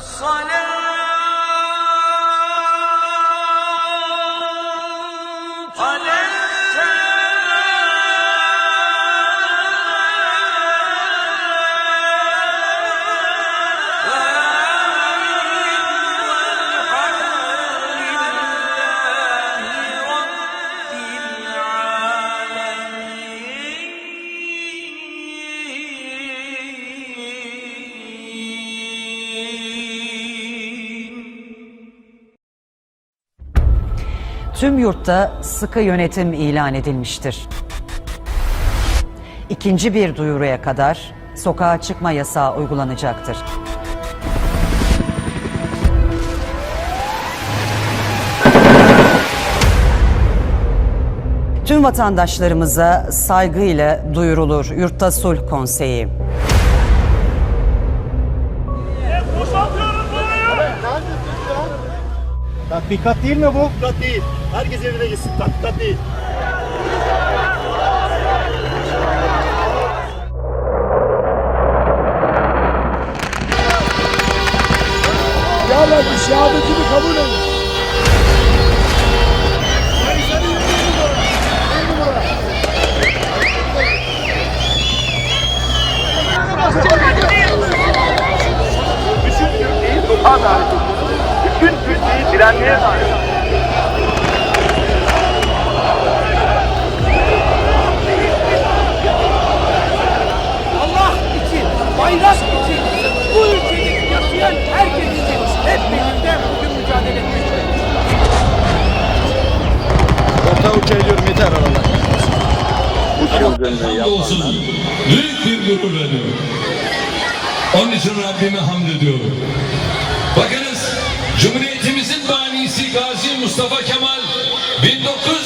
الصلاة Tüm yurtta sıkı yönetim ilan edilmiştir. İkinci bir duyuruya kadar sokağa çıkma yasağı uygulanacaktır. Tüm vatandaşlarımıza saygıyla duyurulur Yurtta Sulh Konseyi. Tatbikat değil mi bu? Tatbikat değil. Herkes evine gitsin. Tatbikat değil. Ya Rabbi şehadetini kabul et. Hamdolsun. Büyük bir gurur veriyorum. Onun için Rabbime hamd ediyorum. Bakınız Cumhuriyetimizin banisi Gazi Mustafa Kemal 1920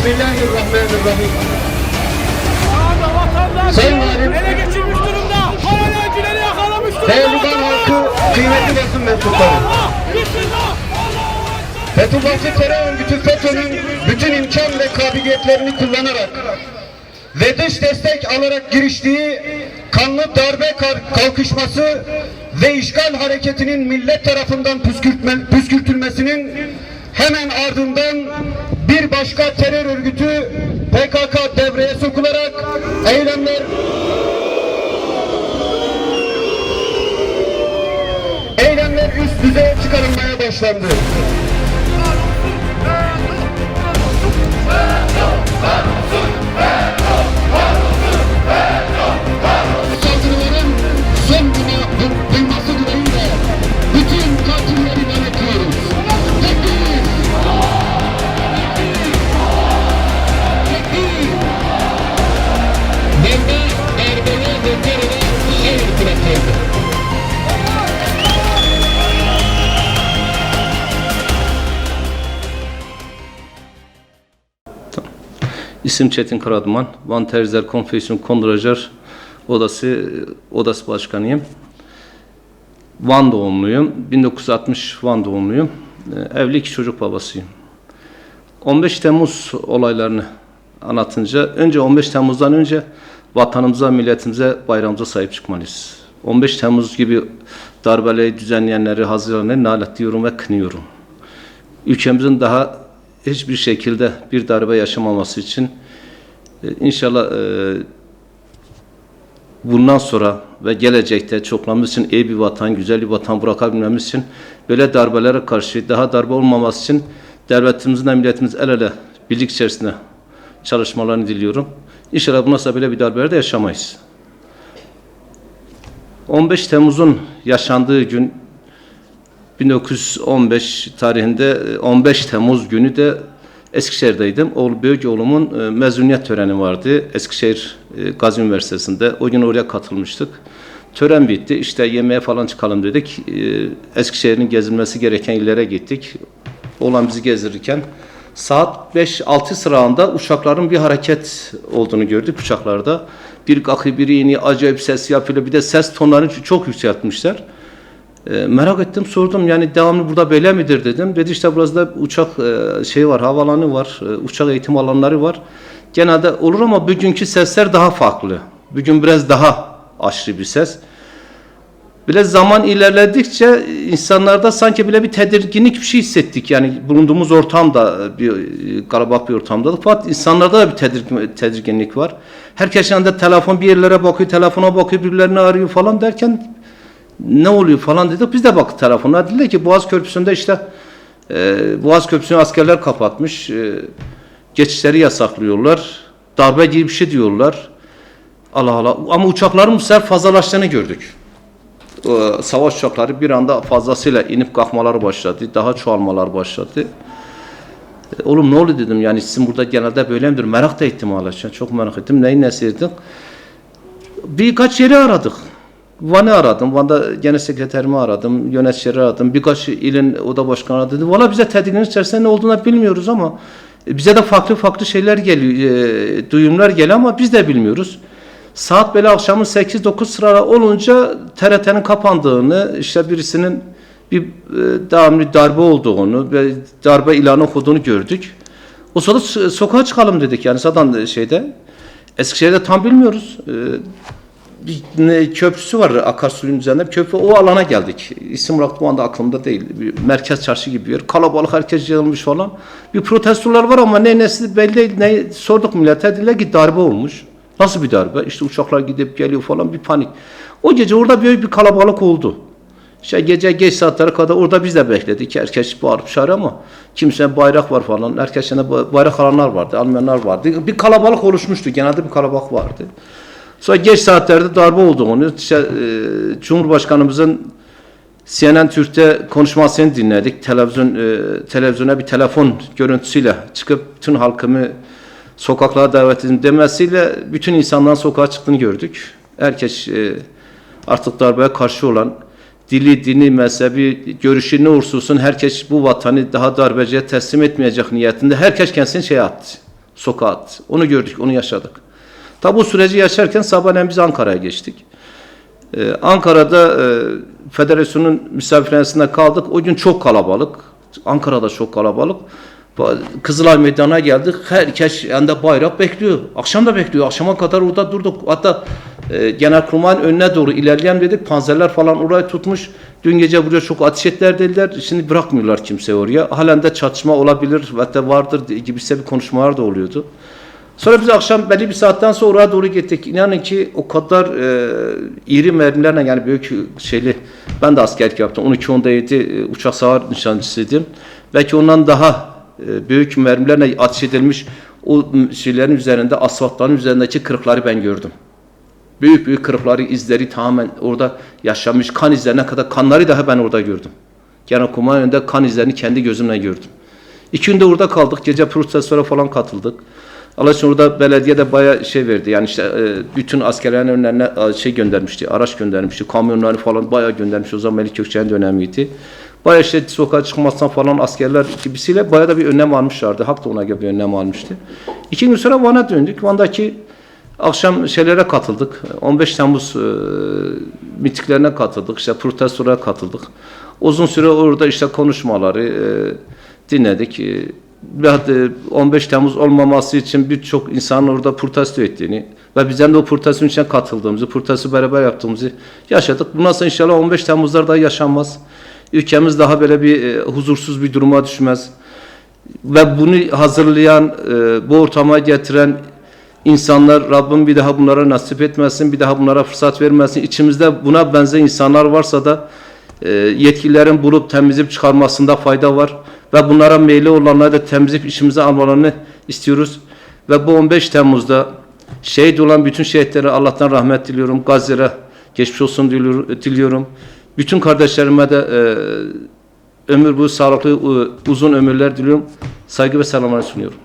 Bismillahirrahmanirrahim. Sağda vatandaş ele geçirmiş durumda. Hala yakalamış durumda. Değerli Van halkı, kıymetli basın mensupları. Fethullahçı terör örgütü FETÖ'nün bütün imkan ve kabiliyetlerini kullanarak ve dış destek alarak giriştiği kanlı darbe kalkışması ve işgal hareketinin millet tarafından püskürtme, püskürtülmesinin hemen ardından bir başka terör örgütü PKK devreye sokularak eylemler eylemler üst düzeye çıkarılmaya başlandı. İsim Çetin Karaduman. Van Terziler Konfesyon Kondurajör Odası Odası Başkanıyım. Van doğumluyum. 1960 Van doğumluyum. Ee, Evli iki çocuk babasıyım. 15 Temmuz olaylarını anlatınca önce 15 Temmuz'dan önce vatanımıza, milletimize, bayramımıza sahip çıkmalıyız. 15 Temmuz gibi darbeleri düzenleyenleri, hazırlayanları nalet diyorum ve kınıyorum. Ülkemizin daha hiçbir şekilde bir darbe yaşamaması için e, inşallah e, bundan sonra ve gelecekte çoklamamız için iyi bir vatan, güzel bir vatan bırakabilmemiz için böyle darbelere karşı daha darbe olmaması için devletimizin ve milletimiz el ele birlik içerisinde çalışmalarını diliyorum. İnşallah bundan sonra böyle bir darbeleri de yaşamayız. 15 Temmuz'un yaşandığı gün 1915 tarihinde e, 15 Temmuz günü de Eskişehir'deydim. Oğul büyük oğlumun e, mezuniyet töreni vardı. Eskişehir e, Gazi Üniversitesi'nde. O gün oraya katılmıştık. Tören bitti. İşte yemeğe falan çıkalım dedik. Eskişehir'in gezilmesi gereken illere gittik. Olan bizi gezdirirken saat 5-6 sırağında uçakların bir hareket olduğunu gördük uçaklarda. Bir kalkıyor, biri iniyor, acayip ses yapıyor. Bir de ses tonlarını çok yükseltmişler. E, merak ettim sordum yani devamlı burada böyle midir dedim. Dedi işte burası da uçak e, şey var havalanı var e, uçak eğitim alanları var. Genelde olur ama bugünkü sesler daha farklı. Bugün biraz daha aşırı bir ses. Bile zaman ilerledikçe insanlarda sanki bile bir tedirginlik bir şey hissettik. Yani bulunduğumuz ortamda bir e, kalabalık bir ortamda. Fakat insanlarda da bir tedirgin, tedirginlik var. Herkes yanında telefon bir yerlere bakıyor, telefona bakıyor, birilerini arıyor falan derken ne oluyor falan dedik. Biz de baktık telefona. Dediler ki Boğaz Köprüsü'nde işte e, Boğaz Köprüsü'nü askerler kapatmış. E, geçişleri yasaklıyorlar. Darbe gibi bir şey diyorlar. Allah Allah. Ama uçakların bu sefer fazlalaştığını gördük. E, savaş uçakları bir anda fazlasıyla inip kalkmalar başladı. Daha çoğalmalar başladı. E, Oğlum ne oldu dedim yani sizin burada genelde böyle midir? Merak da ettim hala. Çok merak ettim. Neyi nesirdik? Birkaç yeri aradık. Van'ı aradım. Van'da genel sekreterimi aradım. Yöneticileri aradım. Birkaç ilin oda başkanı. Dedi, Valla bize tedirgin içerisinde ne olduğunu bilmiyoruz ama e, bize de farklı farklı şeyler geliyor. E, duyumlar geliyor ama biz de bilmiyoruz. Saat böyle akşamın 8-9 sıra olunca TRT'nin kapandığını, işte birisinin bir e, devamlı darbe olduğunu ve darbe ilanı okuduğunu gördük. O sırada so- sokağa çıkalım dedik yani zaten şeyde. Eskişehir'de tam bilmiyoruz. E, bir köprüsü var akarsuyun üzerinde bir köprü o alana geldik. İsim olarak bu anda aklımda değil. Bir merkez çarşı gibi bir yer. Kalabalık herkes yığılmış falan. Bir protestolar var ama ne nesi belli değil. Ne, sorduk millete dediler ki darbe olmuş. Nasıl bir darbe? İşte uçaklar gidip geliyor falan bir panik. O gece orada büyük bir kalabalık oldu. İşte gece geç saatlere kadar orada biz de bekledik. Herkes bağırıp çağırıyor ama kimse bayrak var falan. Herkes yine bayrak alanlar vardı, almayanlar vardı. Bir kalabalık oluşmuştu. Genelde bir kalabalık vardı. Sonra geç saatlerde darbe olduğunu, işte, e, Cumhurbaşkanımızın CNN Türk'te konuşmasını dinledik. Televizyon e, televizyona bir telefon görüntüsüyle çıkıp bütün halkımı sokaklara davet edin demesiyle bütün insanların sokağa çıktığını gördük. Herkes e, artık darbeye karşı olan dili, dini, mezhebi, görüşü ne olursa olsun herkes bu vatanı daha darbeciye teslim etmeyecek niyetinde herkes kendisini şey attı, sokağa attı. Onu gördük, onu yaşadık. Tabi bu süreci yaşarken sabahleyin biz Ankara'ya geçtik. Ee, Ankara'da e, federasyonun misafirhanesinde kaldık. O gün çok kalabalık. Ankara'da çok kalabalık. Ba- Kızılay Meydanı'na geldik. Herkes yanında bayrak bekliyor. Akşam da bekliyor. Akşama kadar orada durduk. Hatta e, Genelkurmay'ın önüne doğru ilerleyen dedik. Panzerler falan orayı tutmuş. Dün gece buraya çok ateş ettiler dediler. Şimdi bırakmıyorlar kimse oraya. Halen de çatışma olabilir de vardır gibisi bir konuşmalar da oluyordu. Sonra biz akşam belli bir saatten sonra oraya doğru gittik. İnanın ki o kadar e, iri mermilerle yani büyük şeyli ben de askerlik yaptım. 12-17 e, uçak savar nişancısıydım. Belki ondan daha e, büyük mermilerle ateş edilmiş o şeylerin üzerinde asfaltların üzerindeki kırıkları ben gördüm. Büyük büyük kırıkları, izleri tamamen orada yaşamış kan izlerine kadar kanları daha ben orada gördüm. Genelkurmay önünde kan izlerini kendi gözümle gördüm. İki günde orada kaldık. Gece protestora falan katıldık. Allah için orada belediye de bayağı şey verdi. Yani işte e, bütün askerlerin önlerine e, şey göndermişti. Araç göndermişti. Kamyonları falan bayağı göndermiş. O zaman Melik Gökçe'nin dönemiydi. Bayağı işte sokağa çıkmazsan falan askerler gibisiyle bayağı da bir önlem almışlardı. Halk da ona göre bir önlem almıştı. İki gün sonra Van'a döndük. Van'daki akşam şeylere katıldık. 15 Temmuz e, mitiklerine katıldık. İşte protestolara katıldık. Uzun süre orada işte konuşmaları e, dinledik. E, 15 Temmuz olmaması için birçok insanın orada protesto ettiğini ve bizden de o protestonun içine katıldığımızı, protesto beraber yaptığımızı yaşadık. Bundan sonra inşallah 15 Temmuz'lar da yaşanmaz. Ülkemiz daha böyle bir e, huzursuz bir duruma düşmez. Ve bunu hazırlayan, e, bu ortama getiren insanlar Rabbim bir daha bunlara nasip etmesin, bir daha bunlara fırsat vermesin. İçimizde buna benzer insanlar varsa da e, yetkililerin bulup temizleyip çıkarmasında fayda var. Ve bunlara meyli olanları da temizleyip işimize almalarını istiyoruz. Ve bu 15 Temmuz'da şehit olan bütün şehitlere Allah'tan rahmet diliyorum. Gazze'lere geçmiş olsun diliyor- diliyorum. Bütün kardeşlerime de e, ömür bu sağlıklı e, uzun ömürler diliyorum. Saygı ve selamlar sunuyorum.